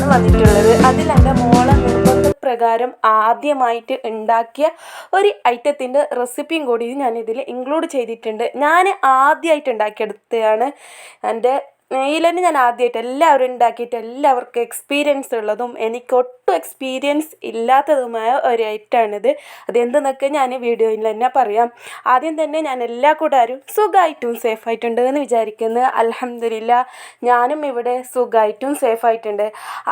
ആണ് വന്നിട്ടുള്ളത്. അതിൽ എന്റെ മോളെ നിർബന്ധപ്രകാരം ആദ്യമായിട്ട് ഉണ്ടാക്കിയ ഒരു ഐറ്റത്തിന്റെ റെസിപ്പിയും കൂടി ഞാൻ ഇതിൽ ഇൻക്ലൂഡ് ചെയ്തിട്ടുണ്ട്. ഞാൻ ആദ്യമായിട്ട് ഉണ്ടാക്കിയെടുത്തതാണ് എന്റെ തന്നെ ഞാൻ ആദ്യമായിട്ട് എല്ലാവരും ഉണ്ടാക്കിയിട്ട് എല്ലാവർക്കും എക്സ്പീരിയൻസ് ഉള്ളതും എനിക്ക് ഒട്ടും എക്സ്പീരിയൻസ് ഇല്ലാത്തതുമായ ഒരു ഐറ്റമാണിത് അതെന്തെന്നൊക്കെ ഞാൻ വീഡിയോയിൽ തന്നെ പറയാം. ആദ്യം തന്നെ ഞാൻ എല്ലാ കൂട്ടുകാരും സുഖമായിട്ടും സേഫായിട്ടുണ്ട് എന്ന് വിചാരിക്കുന്നു. അലഹമില്ല ഞാനും ഇവിടെ സുഖമായിട്ടും സേഫായിട്ടുണ്ട്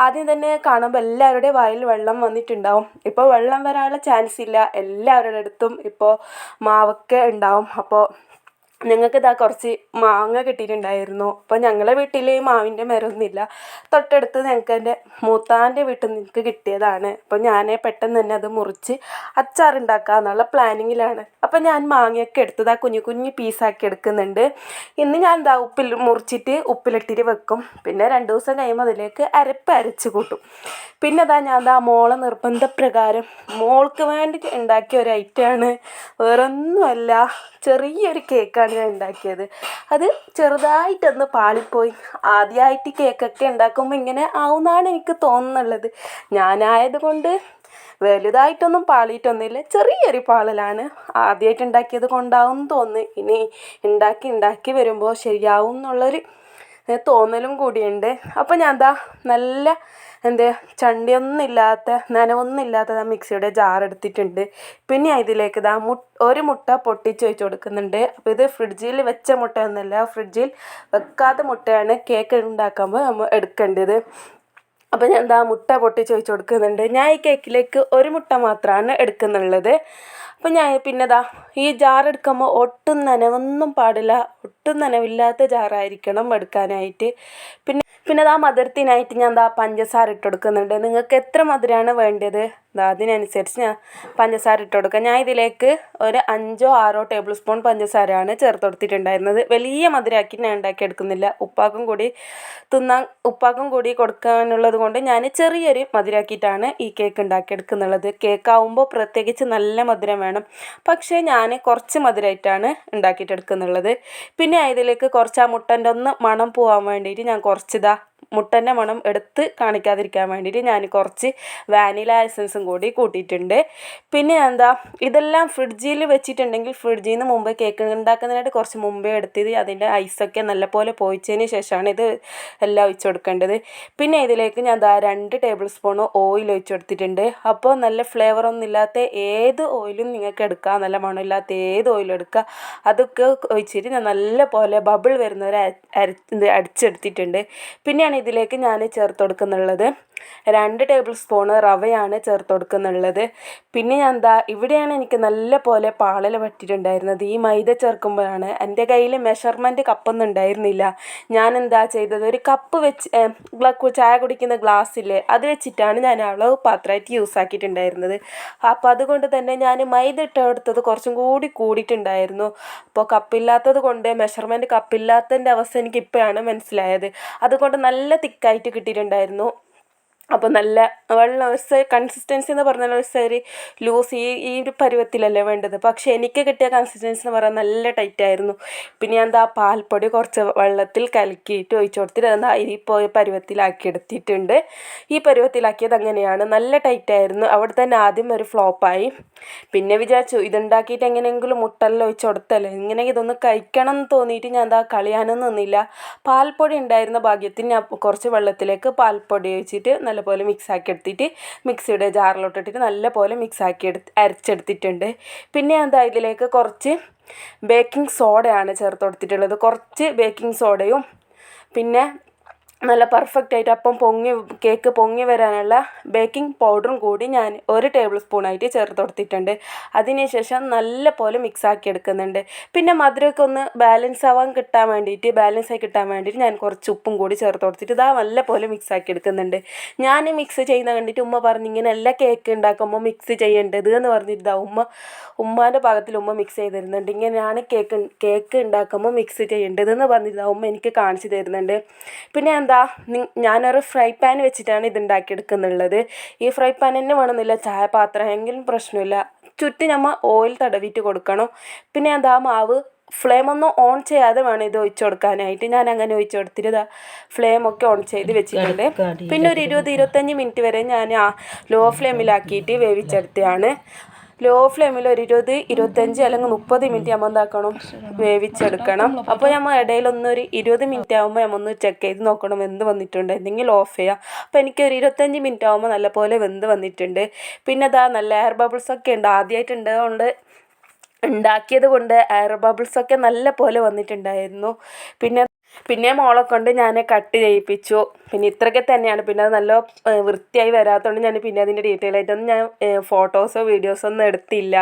ആദ്യം തന്നെ കാണുമ്പോൾ എല്ലാവരുടെ വായിൽ വെള്ളം വന്നിട്ടുണ്ടാവും. ഇപ്പോൾ വെള്ളം വരാനുള്ള ചാൻസ് ഇല്ല. എല്ലാവരുടെ അടുത്തും ഇപ്പോൾ മാവൊക്കെ ഉണ്ടാവും. അപ്പോൾ ഞങ്ങൾക്ക് ഇതാ കുറച്ച് മാങ്ങ കിട്ടിയിട്ടുണ്ടായിരുന്നു. അപ്പോൾ ഞങ്ങളെ വീട്ടിൽ മാവിന്റെ മരമൊന്നുമില്ല. തൊട്ടടുത്ത് ഞങ്ങൾക്ക് എന്റെ മൂത്താന്റെ വീട്ടിൽ നിന്ന് എനിക്ക് കിട്ടിയതാണ്. അപ്പോൾ ഞാൻ പെട്ടെന്ന് തന്നെ അത് മുറിച്ച് അച്ചാറുണ്ടാക്കുക എന്നുള്ള പ്ലാനിങ്ങിലാണ് അപ്പോൾ ഞാൻ മാങ്ങയൊക്കെ എടുത്തത് ആ കുഞ്ഞു കുഞ്ഞു പീസാക്കി എടുക്കുന്നുണ്ട്. ഇന്ന് ഞാൻ എന്താ ഉപ്പിൽ മുറിച്ചിട്ട് ഉപ്പിലിട്ടിട്ട് വെക്കും. പിന്നെ രണ്ട് ദിവസം കഴിയുമ്പോൾ അതിലേക്ക് അരപ്പ് അരച്ച് കൂട്ടും. പിന്നെ അതാ ഞാൻ അതാ മോളെ നിർബന്ധപ്രകാരം മോൾക്ക് വേണ്ടി ഉണ്ടാക്കിയ ഒരു ഐറ്റമാണ് വേറൊന്നുമല്ല. ചെറിയൊരു കേക്കാണ് ഞാൻ ഉണ്ടാക്കിയത്. അത് ചെറുതായിട്ടൊന്ന് പാളിപ്പോയി. ആദ്യമായിട്ട് കേക്കൊക്കെ ഉണ്ടാക്കുമ്പോൾ ഇങ്ങനെ ആവുമെന്നാണ് എനിക്ക് തോന്നുന്നുള്ളത്. ഞാനായത് കൊണ്ട് വലുതായിട്ടൊന്നും പാളിയിട്ടൊന്നുമില്ല. ചെറിയൊരു പാളലാണ് ആദ്യമായിട്ട് ഉണ്ടാക്കിയത് കൊണ്ടാവും തോന്നുന്നു. ഇനി ഉണ്ടാക്കി ഉണ്ടാക്കി വരുമ്പോൾ ശരിയാവും എന്നുള്ളൊരു തോന്നലും കൂടിയുണ്ട്. അപ്പോൾ ഞാൻ എന്താ നല്ല എന്ത് ചണ്ടിയൊന്നും ഇല്ലാത്ത നനവൊന്നും ഇല്ലാത്ത മിക്സിയുടെ ജാർ എടുത്തിട്ടുണ്ട്. പിന്നെ ഇതിലേക്ക് ഇതാ മു ഒരു മുട്ട പൊട്ടിച്ച് വെച്ച് കൊടുക്കുന്നുണ്ട്. അപ്പോൾ ഇത് ഫ്രിഡ്ജിൽ വെച്ച മുട്ടയൊന്നുമല്ല ഫ്രിഡ്ജിൽ വെക്കാത്ത മുട്ടയാണ് കേക്ക് ഉണ്ടാക്കുമ്പോൾ നമ്മൾ എടുക്കേണ്ടത്. അപ്പോൾ ഞാൻ എന്താ മുട്ട പൊട്ടിച്ച് വെച്ച് കൊടുക്കുന്നുണ്ട്. ഞാൻ ഈ കേക്കിലേക്ക് ഒരു മുട്ട മാത്രമാണ് എടുക്കുന്നുള്ളത്. അപ്പോൾ ഞാൻ പിന്നെ ദാ ഈ ജാർ എടുക്കുമ്പോൾ ഒട്ടും നനവൊന്നും പാടില്ല. ഒട്ടും നനവില്ലാത്ത ജാറായിരിക്കണം എടുക്കാനായിട്ട്. പിന്നെ പിന്നെ ദാ മധുരത്തിനായിട്ട് ഞാൻ ദാ പഞ്ചസാര ഇട്ട് കൊടുക്കുന്നുണ്ട്. നിങ്ങൾക്ക് എത്ര മധുരമാണ് വേണ്ടത്? ദാ അതിനനുസരിച്ച് ഞാൻ പഞ്ചസാര ഇട്ട് കൊടുക്കാം. ഞാൻ ഇതിലേക്ക് ഒരു അഞ്ചോ ആറോ ടേബിൾ സ്പൂൺ പഞ്ചസാരയാണ് ചേർത്ത് കൊടുത്തിട്ടുണ്ടായിരുന്നത്. വലിയ മധുരമാക്കി ഞാൻ ഉണ്ടാക്കി എടുക്കുന്നില്ല. ഉപ്പാക്കും കൂടി തിന്നാൻ ഉപ്പാക്കും കൂടി കൊടുക്കാനുള്ളത് കൊണ്ട് ഞാൻ ചെറിയൊരു മധുരമാക്കിയിട്ടാണ് ഈ കേക്ക് ഉണ്ടാക്കിയെടുക്കുന്നുള്ളത് എടുക്കുന്നുള്ളത്. കേക്കാവുമ്പോൾ പ്രത്യേകിച്ച് നല്ല മധുരം വേണം പക്ഷേ ഞാൻ കുറച്ച് മധുരമായിട്ടാണ് ഉണ്ടാക്കിയിട്ടെടുക്കുന്നുള്ളത്. പിന്നെ ഇതിലേക്ക് കുറച്ച് ആ മുട്ടന്റെ ഒന്ന് മണം പോകാൻ വേണ്ടിയിട്ട് ഞാൻ കുറച്ച് കുറച്ചിതാ മുട്ടന്റെ മണം എടുത്ത് കാണിക്കാതിരിക്കാൻ വേണ്ടിയിട്ട് ഞാൻ കുറച്ച് വാനില എസൻസും കൂടി കൂട്ടിയിട്ടുണ്ട്. പിന്നെ എന്താ ഇതെല്ലാം ഫ്രിഡ്ജിൽ വെച്ചിട്ടുണ്ടെങ്കിൽ ഫ്രിഡ്ജിൽ നിന്ന് മുമ്പ് കേക്ക് ഉണ്ടാക്കുന്നതിനായിട്ട് കുറച്ച് മുമ്പേ എടുത്തത് അതിന്റെ ഐസൊക്കെ നല്ലപോലെ പോയിച്ചതിന് ശേഷമാണ് ഇത് എല്ലാം ഒഴിച്ചു കൊടുക്കേണ്ടത്. പിന്നെ ഇതിലേക്ക് ഞാൻ ദാ രണ്ട് ടേബിൾ സ്പൂൺ ഓയിൽ ഒഴിച്ചു കൊടുത്തിട്ടുണ്ട്. അപ്പോൾ നല്ല ഫ്ലേവർ ഒന്നും ഇല്ലാത്ത ഏത് ഓയിലും നിങ്ങൾക്ക് എടുക്കാം നല്ല മണമില്ലാത്ത ഏത് ഓയിലും എടുക്കുക അതൊക്കെ ഒഴിച്ചിട്ട് ഞാൻ നല്ല പോലെ ബബിൾ വരുന്നവരെ അടിച്ചെടുത്തിട്ടുണ്ട്. പിന്നെയാണ് ഇതിലേക്ക് ഞാൻ ചേർത്ത് കൊടുക്കുന്നുള്ളത്. രണ്ട് ടേബിൾ സ്പൂണ് റവയാണ് ചേർത്ത് കൊടുക്കുന്നുള്ളത് പിന്നെ ഞാൻ എന്താ ഇവിടെയാണ് എനിക്ക് നല്ല പോലെ പാളൽ പറ്റിയിട്ടുണ്ടായിരുന്നത് ഈ മൈദ ചേർക്കുമ്പോഴാണ് എന്റെ കയ്യിൽ മെഷർമെന്റ് കപ്പൊന്നും ഉണ്ടായിരുന്നില്ല. ഞാൻ എന്താ ചെയ്തത്? ഒരു കപ്പ് വെച്ച് ചായ കുടിക്കുന്ന ഗ്ലാസ്സില്ലേ അത് വെച്ചിട്ടാണ് ഞാൻ അളവ് പാത്രമായിട്ട് യൂസ് ആക്കിയിട്ടുണ്ടായിരുന്നത്. അപ്പോൾ അതുകൊണ്ട് തന്നെ ഞാൻ മൈദ ഇട്ടെടുത്തത് കുറച്ചും കൂടി കൂടിയിട്ടുണ്ടായിരുന്നു. അപ്പോൾ കപ്പില്ലാത്തത് കൊണ്ട് മെഷർമെന്റ് കപ്പില്ലാത്തതിന്റെ അവസ്ഥ എനിക്ക് ഇപ്പോഴാണ് മനസ്സിലായത്. അതുകൊണ്ട് നല്ല തിക്കായിട്ട് കിട്ടിയിട്ടുണ്ടായിരുന്നു. അപ്പോൾ നല്ല വെള്ളം ഒരു കൺസിസ്റ്റൻസി എന്ന് പറഞ്ഞാൽ ഒരു ലൂസ് ഈ ഈ ഒരു പരുവത്തിലല്ലേ വേണ്ടത്. പക്ഷേ എനിക്ക് കിട്ടിയ കൺസിസ്റ്റൻസി എന്ന് പറഞ്ഞാൽ നല്ല ടൈറ്റായിരുന്നു പിന്നെ ഞാൻ എന്താ പാൽപ്പൊടി കുറച്ച് വെള്ളത്തിൽ കലക്കിയിട്ട് ഒഴിച്ചു കൊടുത്തിട്ട് എന്താ പോയ പരുവത്തിലാക്കി എടുത്തിട്ടുണ്ട്. ഈ പരുവത്തിലാക്കിയത് അങ്ങനെയാണ്. നല്ല ടൈറ്റായിരുന്നു അവിടെ തന്നെ ആദ്യം ഒരു ഫ്ലോപ്പായി പിന്നെ വിചാരിച്ചു ഇതുണ്ടാക്കിയിട്ട് എങ്ങനെയെങ്കിലും മുട്ടലിൽ ഒഴിച്ചു കൊടുത്തല്ലേ? ഇങ്ങനെ ഇതൊന്ന് കഴിക്കണം എന്ന് തോന്നിയിട്ട് ഞാൻ എന്താ കളിയാനൊന്നും നിന്നില്ല. പാൽപ്പൊടി ഉണ്ടായിരുന്ന ഭാഗ്യത്തിന് ഞാൻ കുറച്ച് വെള്ളത്തിലേക്ക് പാൽപ്പൊടി ഒഴിച്ചിട്ട് നല്ല നല്ലപോലെ മിക്സ് ആക്കി എടുത്തിട്ട് മിക്സിയുടെ ജാറിലോട്ടിട്ടിട്ട് നല്ലപോലെ മിക്സ് ആക്കി എടുത്ത് അരച്ചെടുത്തിട്ടുണ്ട്. പിന്നെ എന്താ ഇതിലേക്ക് കുറച്ച് ബേക്കിംഗ് സോഡയാണ് ചേർത്ത് കൊടുത്തിട്ടുള്ളത്. കുറച്ച് ബേക്കിംഗ് സോഡയും പിന്നെ നല്ല പെർഫെക്റ്റ് ആയിട്ട് അപ്പം പൊങ്ങി കേക്ക് പൊങ്ങി വരാനുള്ള ബേക്കിംഗ് പൗഡറും കൂടി ഞാൻ ഒരു ടേബിൾ സ്പൂണായിട്ട് ചേർത്ത് കൊടുത്തിട്ടുണ്ട്. അതിനുശേഷം നല്ല പോലെ മിക്സ് ആക്കി എടുക്കുന്നുണ്ട്. പിന്നെ മധുരമൊക്കെ ഒന്ന് ബാലൻസ് ആവാൻ കിട്ടാൻ വേണ്ടിയിട്ട് ബാലൻസ് ആയി കിട്ടാൻ വേണ്ടിയിട്ട് ഞാൻ കുറച്ച് ഉപ്പും കൂടി ചേർത്ത് കൊടുത്തിട്ട് ഇതാ നല്ല പോലെ മിക്സ് ആക്കി എടുക്കുന്നുണ്ട്. ഞാൻ മിക്സ് ചെയ്യുന്ന കണ്ടിട്ട് ഉമ്മ പറഞ്ഞു ഇങ്ങനെ എല്ലാ കേക്ക് ഉണ്ടാക്കുമ്പോൾ മിക്സ് ചെയ്യേണ്ടത് എന്ന് പറഞ്ഞിട്ട് ഇതാ ഉമ്മ ഉമ്മാന്റെ ഭാഗത്തിൽ ഉമ്മ മിക്സ് ചെയ്ത് തരുന്നുണ്ട് ഇങ്ങനെയാണ് കേക്ക് കേക്ക് ഉണ്ടാക്കുമ്പോൾ മിക്സ് ചെയ്യേണ്ടതെന്ന് പറഞ്ഞിട്ട് ഉമ്മ എനിക്ക് കാണിച്ചു തരുന്നുണ്ട്. പിന്നെ എന്താ ഞാനൊരു ഫ്രൈ പാൻ വെച്ചിട്ടാണ് ഇത് ഉണ്ടാക്കിയെടുക്കുന്നുള്ളത് ഈ ഫ്രൈ പാൻ തന്നെ വേണമെന്നില്ല ചായ പാത്രം എങ്കിലും പ്രശ്നമില്ല. ചുറ്റും നമ്മൾ ഓയിൽ തടവിയിട്ട് കൊടുക്കണം. പിന്നെ എന്താ മാവ് ഫ്ലെയിം ഒന്നും ഓൺ ചെയ്യാതെ വേണം ഇത് ഒഴിച്ചു കൊടുക്കാനായിട്ട്. ഞാൻ അങ്ങനെ ഒഴിച്ചു കൊടുത്തിട്ട് ഫ്ലെയിം ഫ്ലെയിമൊക്കെ ഓൺ ചെയ്ത് വെച്ചിട്ടുണ്ട്. പിന്നെ ഒരു ഇരുപത് ഇരുപത്തഞ്ച് മിനിറ്റ് വരെ ഞാൻ ആ ലോ ഫ്ലെയിമിലാക്കിയിട്ട് വേവിച്ചെടുത്തതാണ്. ലോ ഫ്ലെയിമിൽ ഒരു ഇരുപത് ഇരുപത്തഞ്ച് അല്ലെങ്കിൽ മുപ്പത് മിനിറ്റ് നമ്മൾ എന്താക്കണം വേവിച്ചെടുക്കണം. അപ്പോൾ നമ്മൾ ഇടയിൽ ഒന്നൊരു ഇരുപത് മിനിറ്റ് ആകുമ്പോൾ നമ്മൾ ഒന്ന് ചെക്ക് ചെയ്ത് നോക്കണം വെന്ത് വന്നിട്ടുണ്ട്. എന്തെങ്കിലും ഓഫ് ചെയ്യാം. അപ്പോൾ എനിക്ക് ഒരു ഇരുപത്തഞ്ച് മിനിറ്റ് ആകുമ്പോൾ നല്ലപോലെ വെന്ത് വന്നിട്ടുണ്ട്. പിന്നെ അതാ നല്ല എയർ ബബിൾസ് ഒക്കെ ഉണ്ട്. ആദ്യമായിട്ട് ഉണ്ടതുകൊണ്ട് ഉണ്ടാക്കിയത് കൊണ്ട് എയർ ബബിൾസ് ഒക്കെ നല്ല പോലെ വന്നിട്ടുണ്ടായിരുന്നു. പിന്നെ പിന്നെ മോളെ കൊണ്ട് ഞാൻ കട്ട് ചെയ്യിപ്പിച്ചു. പിന്നെ ഇത്രയൊക്കെ തന്നെയാണ്. പിന്നെ അത് നല്ല വൃത്തിയായി വരാത്തതുകൊണ്ട് ഞാൻ പിന്നെ അതിന്റെ ഡീറ്റെയിൽ ആയിട്ടൊന്നും ഞാൻ ഫോട്ടോസോ വീഡിയോസോ ഒന്നും എടുത്തില്ല.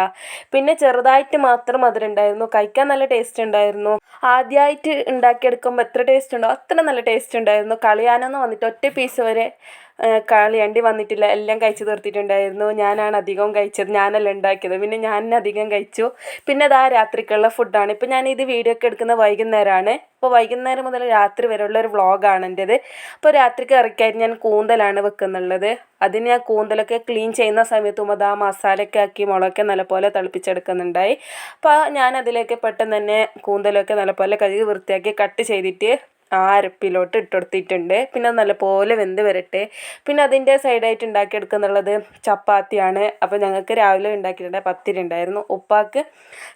പിന്നെ ചെറുതായിട്ട് മാത്രം മധുരമുണ്ടായിരുന്നു കഴിക്കാൻ നല്ല ടേസ്റ്റ് ഉണ്ടായിരുന്നു. ആദ്യമായിട്ട് ഉണ്ടാക്കിയെടുക്കുമ്പോൾ എത്ര ടേസ്റ്റ് ഉണ്ടോ? അത്ര നല്ല ടേസ്റ്റ് ഉണ്ടായിരുന്നു. കളിയാനൊന്നും വന്നിട്ട് ഒറ്റ പീസ് വരെ കളിയണ്ടി വന്നിട്ടില്ല. എല്ലാം കഴിച്ച് തീർത്തിട്ടുണ്ടായിരുന്നു. ഞാനാണ് അധികവും കഴിച്ചത്. ഞാനല്ല ഉണ്ടാക്കിയത്. പിന്നെ ഞാൻ അധികം കഴിച്ചു. പിന്നെ അതാ രാത്രിക്കുള്ള ഫുഡാണ് ഇപ്പം ഞാൻ ഇത് വീഡിയോ ഒക്കെ എടുക്കുന്ന വൈകുന്നേരമാണ് ഇപ്പോൾ വൈകുന്നേരം മുതൽ രാത്രി വരെയുള്ള ഒരു വ്ളോഗാണ് എന്റേത് അപ്പോൾ രാത്രിക്ക് ഇറക്കിയായിട്ട് ഞാൻ കൂന്തലാണ് വെക്കുന്നുള്ളത്. അതിന് ഞാൻ കൂന്തലൊക്കെ ക്ലീൻ ചെയ്യുന്ന സമയത്തും അത് ആ മസാലയൊക്കെ ആക്കി മുളകൊക്കെ നല്ലപോലെ തിളപ്പിച്ചെടുക്കുന്നുണ്ടായി. അപ്പോൾ ഞാൻ അതിലേക്ക് പെട്ടെന്ന് തന്നെ കൂന്തലൊക്കെ നല്ലപോലെ കഴുകി വൃത്തിയാക്കി കട്ട് ചെയ്തിട്ട് ആ അരപ്പിലോട്ട് ഇട്ടുകൊടുത്തിട്ടുണ്ട് പിന്നെ നല്ലപോലെ വെന്ത് വരട്ടെ. പിന്നെ അതിന്റെ സൈഡായിട്ട് ഉണ്ടാക്കിയെടുക്കുന്നുള്ളത് ചപ്പാത്തിയാണ്. അപ്പോൾ ഞങ്ങൾക്ക് രാവിലെ ഉണ്ടാക്കിയിട്ടുണ്ട് പത്തിരി ഉണ്ടായിരുന്നു. ഉപ്പാക്ക്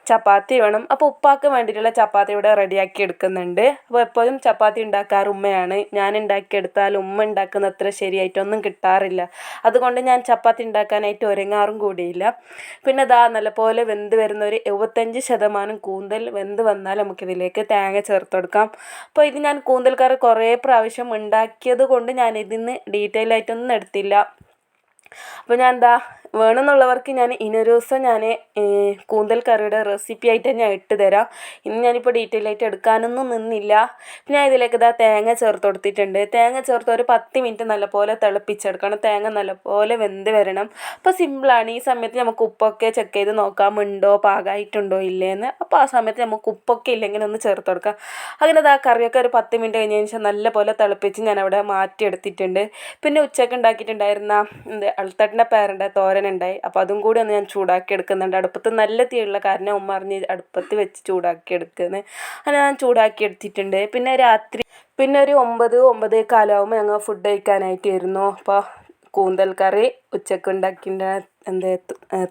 ചപ്പാത്തി വേണം. അപ്പോൾ ഉപ്പാക്ക് വേണ്ടിയിട്ടുള്ള ചപ്പാത്തി ഇവിടെ റെഡിയാക്കി എടുക്കുന്നുണ്ട്. അപ്പോൾ എപ്പോഴും ചപ്പാത്തി ഉണ്ടാക്കാറ് ഉമ്മയാണ്. ഞാൻ ഉണ്ടാക്കിയെടുത്താൽ ഉമ്മ ഉണ്ടാക്കുന്ന അത്ര ശരിയായിട്ടൊന്നും കിട്ടാറില്ല. അതുകൊണ്ട് ഞാൻ ചപ്പാത്തി ഉണ്ടാക്കാനായിട്ട് ഒരുങ്ങാറും കൂടിയില്ല. പിന്നെ ദാ നല്ലപോലെ വെന്ത് വരുന്ന ഒരു എഴുപത്തഞ്ച് ശതമാനം കൂന്തൽ വെന്ത് വന്നാൽ നമുക്കിതിലേക്ക് തേങ്ങ ചേർത്ത് കൊടുക്കാം അപ്പോൾ ഇത് ഞാൻ കൂന്തൽ കറി പ്രാവശ്യം ഉണ്ടാക്കിയത് കൊണ്ട് ഞാൻ നിന്ന് ഡീറ്റെയിൽ ആയിട്ടൊന്നും എടുത്തില്ല. അപ്പോൾ ഞാൻ എന്താ വേണമെന്നുള്ളവർക്ക് ഞാൻ ഇനൊരു ദിവസം ഞാൻ കൂന്തൽ കറിയുടെ റെസിപ്പി ആയിട്ട് ഞാൻ ഇട്ട് തരാം. ഇന്ന് ഞാനിപ്പോൾ ഡീറ്റെയിൽ ആയിട്ട് എടുക്കാനൊന്നും നിന്നില്ല. പിന്നെ ഇതിലേക്ക് ഇതാ തേങ്ങ ചേർത്ത് കൊടുത്തിട്ടുണ്ട്. തേങ്ങ ചേർത്ത് ഒരു പത്ത് മിനിറ്റ് നല്ലപോലെ തിളപ്പിച്ചെടുക്കണം. തേങ്ങ നല്ലപോലെ വെന്ത് വരണം. അപ്പോൾ സിമ്പിളാണ് ഈ സമയത്ത് നമുക്ക് ഉപ്പൊക്കെ ചെക്ക് ചെയ്ത് നോക്കാം. ഉണ്ടോ? പാകമായിട്ടുണ്ടോ ഇല്ലേന്ന്. അപ്പോൾ ആ സമയത്ത് നമുക്ക് ഉപ്പൊക്കെ ഇല്ലെങ്കിൽ ഒന്ന് ചേർത്ത് കൊടുക്കാം. അങ്ങനെ ഇതാ കറിയൊക്കെ ഒരു പത്ത് മിനിറ്റ് കഴിഞ്ഞതിന് ശേഷം നല്ലപോലെ തിളപ്പിച്ച് ഞാൻ അവിടെ മാറ്റിയെടുത്തിട്ടുണ്ട്. പിന്നെ ഉച്ചയ്ക്ക് ഉണ്ടാക്കിയിട്ടുണ്ടായിരുന്ന എന്ത് അൾത്തട്ടിന്റെ പേരന്റെ തോരൻ ഉണ്ടായി അപ്പോൾ അതും കൂടി ഒന്ന് ഞാൻ ചൂടാക്കി എടുക്കുന്നുണ്ട്. അടുപ്പത്ത് നല്ല തീയുള്ള കാരണം ഉമ്മ അറിഞ്ഞ് അടുപ്പത്ത് വെച്ച് ചൂടാക്കി എടുക്കുന്നത് അങ്ങനെ ഞാൻ ചൂടാക്കി എടുത്തിട്ടുണ്ട്. പിന്നെ രാത്രി പിന്നെ ഒരു ഒമ്പത് ഒമ്പത് കാലാവുമ്പോൾ ഞങ്ങൾ ഫുഡ് കഴിക്കാനായിട്ട് ഇരുന്നു അപ്പോൾ കൂന്തൽ കറി ഉച്ചയ്ക്ക് ഉണ്ടാക്കിന്റെ എന്ത്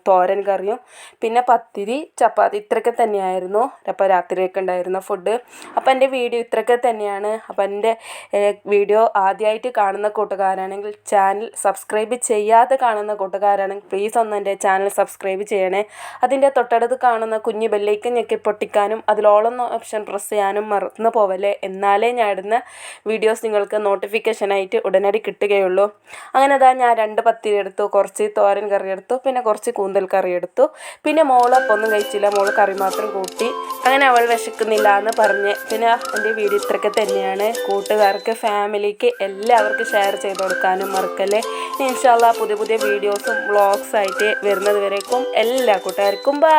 തോരൻ കറിയും. പിന്നെ പത്തിരി ചപ്പാത്തി ഇത്രയൊക്കെ തന്നെയായിരുന്നു. അപ്പോൾ രാത്രിയൊക്കെ ഉണ്ടായിരുന്ന ഫുഡ് അപ്പോൾ എന്റെ വീഡിയോ ഇത്രയൊക്കെ തന്നെയാണ്. അപ്പോൾ എന്റെ വീഡിയോ ആദ്യമായിട്ട് കാണുന്ന കൂട്ടുകാരാണെങ്കിൽ ചാനൽ സബ്സ്ക്രൈബ് ചെയ്യാതെ കാണുന്ന കൂട്ടുകാരാണെങ്കിൽ പ്ലീസ് ഒന്ന് എന്റെ ചാനൽ സബ്സ്ക്രൈബ് ചെയ്യണേ. അതിന്റെ തൊട്ടടുത്ത് കാണുന്ന കുഞ്ഞ് ബെല്ലൈക്കൻ ഞെക്കി പൊട്ടിക്കാനും അതിലോളം ഓപ്ഷൻ പ്രസ് ചെയ്യാനും മറന്നു പോവല്ലേ. എന്നാലേ ഞാൻ ഇടുന്ന വീഡിയോസ് നിങ്ങൾക്ക് നോട്ടിഫിക്കേഷനായിട്ട് ഉടനടി കിട്ടുകയുള്ളൂ. അങ്ങനെ അതാ ഞാൻ രണ്ട് പത്തിരി എടുത്തു. കുറച്ച് തോരൻ കറി എടുത്തു. പിന്നെ കുറച്ച് കൂന്തൽ കറി എടുത്തു. പിന്നെ മോൾ അപ്പം ഒന്നും കഴിച്ചില്ല. മോൾ കറി മാത്രം കൂട്ടി. അങ്ങനെ അവൾ വിശക്കുന്നില്ല എന്ന് പറഞ്ഞ്. പിന്നെ എന്റെ വീട് ഇത്രയൊക്കെ തന്നെയാണ്. കൂട്ടുകാർക്ക് ഫാമിലിക്ക് എല്ലാവർക്കും ഷെയർ ചെയ്ത് കൊടുക്കാനും മറക്കല്ലേ. ഇൻഷാല്ല പുതിയ പുതിയ വീഡിയോസും വ്ളോഗ്സ് ആയിട്ട് വരുന്നത് വരേക്കും. എല്ലാ കൂട്ടുകാർക്കും ബൈ